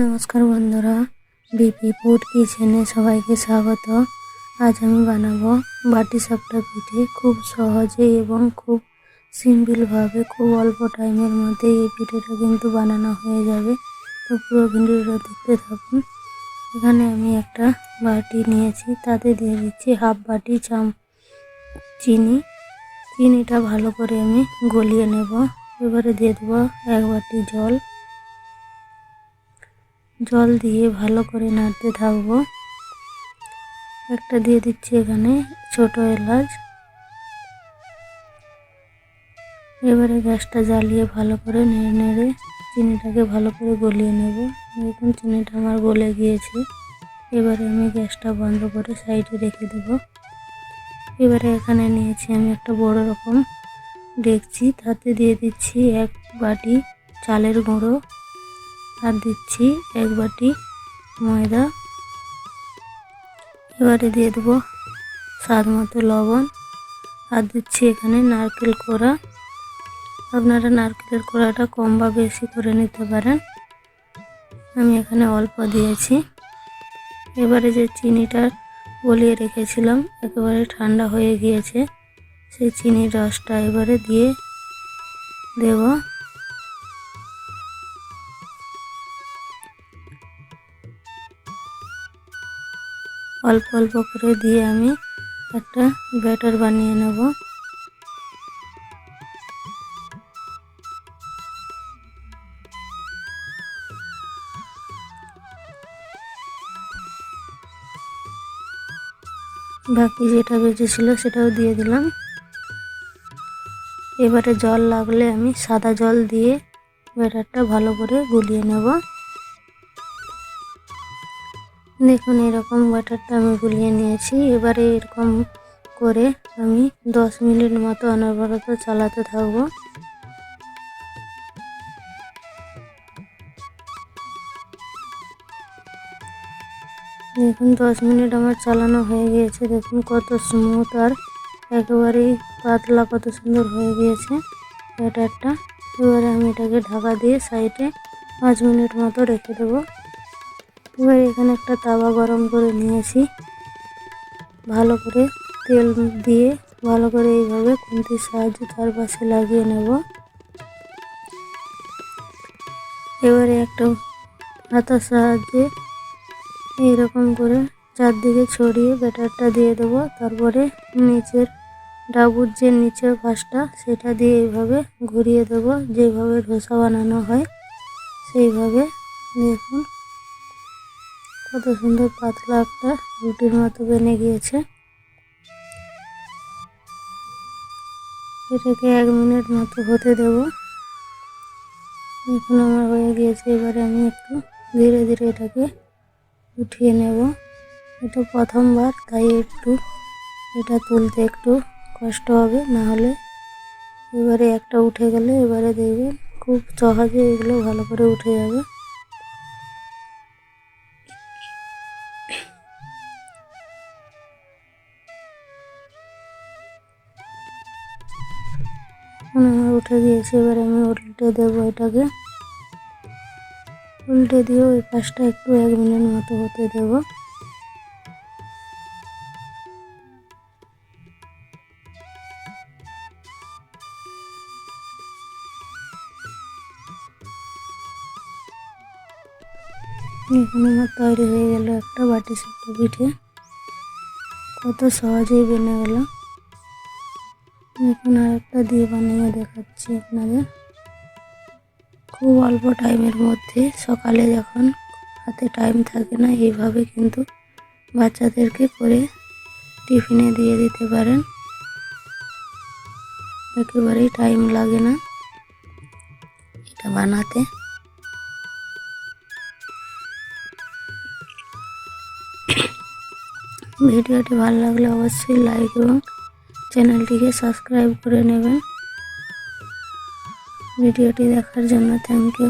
নমস্কার বন্ধুরা, BP food কিচেনে সবাইকে স্বাগত। আজ আমি বানাবো বাটি সাপটা পিঠে খুব সহজে এবং খুব সিম্পলভাবে খুব অল্প টাইমের মধ্যে এই পিঠেটা কিন্তু বানানো হয়ে যাবে। তো পুরো ভিডিওটা দেখতে থাকুন। এখানে আমি একটা বাটি নিয়েছি, তাতে দিয়ে দিচ্ছি হাফ বাটি চাম চিনি। চিনিটা ভালো করে আমি গলিয়ে নেব। এবারে দিয়ে দেবো এক বাটি জল। জল দিয়ে ভালো করে নাড়তে থাকব। একটা দিয়ে দিচ্ছি এখানে ছোট এলাচ। এবারে গ্যাসটা জ্বালিয়ে ভালো করে নেড়ে নেড়ে চিনিটাকে ভালো করে গলিয়ে নেব। দেখুন চিনিটা আমার গলে গিয়েছে। এবারে আমি গ্যাসটা বন্ধ করে সাইডে রেখে দেব। এবারে এখানে নিয়েছি আমি একটা বড় রকম দেখছি তাতে দিয়ে দিচ্ছি এক বাটি চালের গুঁড়ো। আর দিচ্ছি এক বাটি ময়দা। এবারে দিয়ে দেবো স্বাদ মতো লবণ। আর দিচ্ছি এখানে নারকেল কোড়া। আপনারা নারকেলের কোড়াটা কম বা বেশি করে নিতে পারেন। আমি এখানে অল্প দিয়েছি। এবারে যে চিনিটা গলিয়ে রেখেছিলাম, একেবারে ঠান্ডা হয়ে গিয়েছে, সেই চিনির রসটা এবারে দিয়ে দেব। অল্প অল্প করে দিয়ে আমি একটা ব্যাটার বানিয়ে নেব। বাকি যেটা বেঁচেছিল সেটাও দিয়ে দিলাম। এবারে জল লাগলে আমি সাদা জল দিয়ে ব্যাটারটা ভালো করে গুলিয়ে নেব। দেখুন, এরকম বাটারটা আমি গুলিয়ে নিয়েছি। এবারে এরকম করে আমি দশ মিনিট মতো অনবরত চালাতে থাকব। দেখুন, দশ মিনিট আমার চালানো হয়ে গিয়েছে। দেখুন, কত স্মুথ আর একেবারেই পাতলা, কত সুন্দর হয়ে গিয়েছে। ব্যাটারটা এবারে আমি এটাকে ঢাকা দিয়ে সাইডে পাঁচ মিনিট মতো রেখে দেবো। এবার এখানে একটা তাওয়া গরম করে নিয়েছি। ভালো করে তেল দিয়ে ভালো করে এইভাবে খুন্তির সাহায্যে চারপাশে লাগিয়ে নেব। এবারে একটা হাতার সাহায্যে এইরকম করে চারদিকে ছড়িয়ে ব্যাটারটা দিয়ে দেবো। তারপরে নিচের ডাবুর যে নিচের পাশটা, সেটা দিয়ে এইভাবে ঘুরিয়ে দেবো। যেভাবে ধোসা বানানো হয়, সেইভাবে দেখুন। কত সুন্দর পাতলা একটা রুটির মতো বেনে গিয়েছে। এটাকে এক মিনিট মতো হতে দেব। এখন আমার হয়ে গিয়েছে, এবারে আমি একটু ধীরে ধীরে এটাকে উঠিয়ে নেব। এটা প্রথমবার, তাই একটু এটা তুলতে একটু কষ্ট হবে, না হলে এবারে একটা উঠে গেলে এবারে দেখবেন খুব সহজে এগুলো ভালো করে উঠে যাবে। আমার উঠে গিয়েছে এবার আমি উল্টে দেবো এটাকে উল্টে দিয়ে ওই পাশটা একটু এক মিনিট মতো হতে দেব এখন আমার তৈরি হয়ে গেল একটা বাটি সিদ্ধ পিঠে কত সহজেই বেনে গেল এখন আর একটা দিয়ে বানিয়ে দেখাচ্ছি আপনাদের। খুব অল্প টাইমের মধ্যে সকালে যখন হাতে টাইম থাকে না, এইভাবে কিন্তু বাচ্চাদেরকে করে টিফিনে দিয়ে দিতে পারেন। একেবারেই টাইম লাগে না এটা বানাতে। ভিডিওটি ভালো লাগলে অবশ্যই লাইক এবং চ্যানেলটিকে সাবস্ক্রাইব করে নেবেন ভিডিওটি দেখার জন্য থ্যাংক ইউ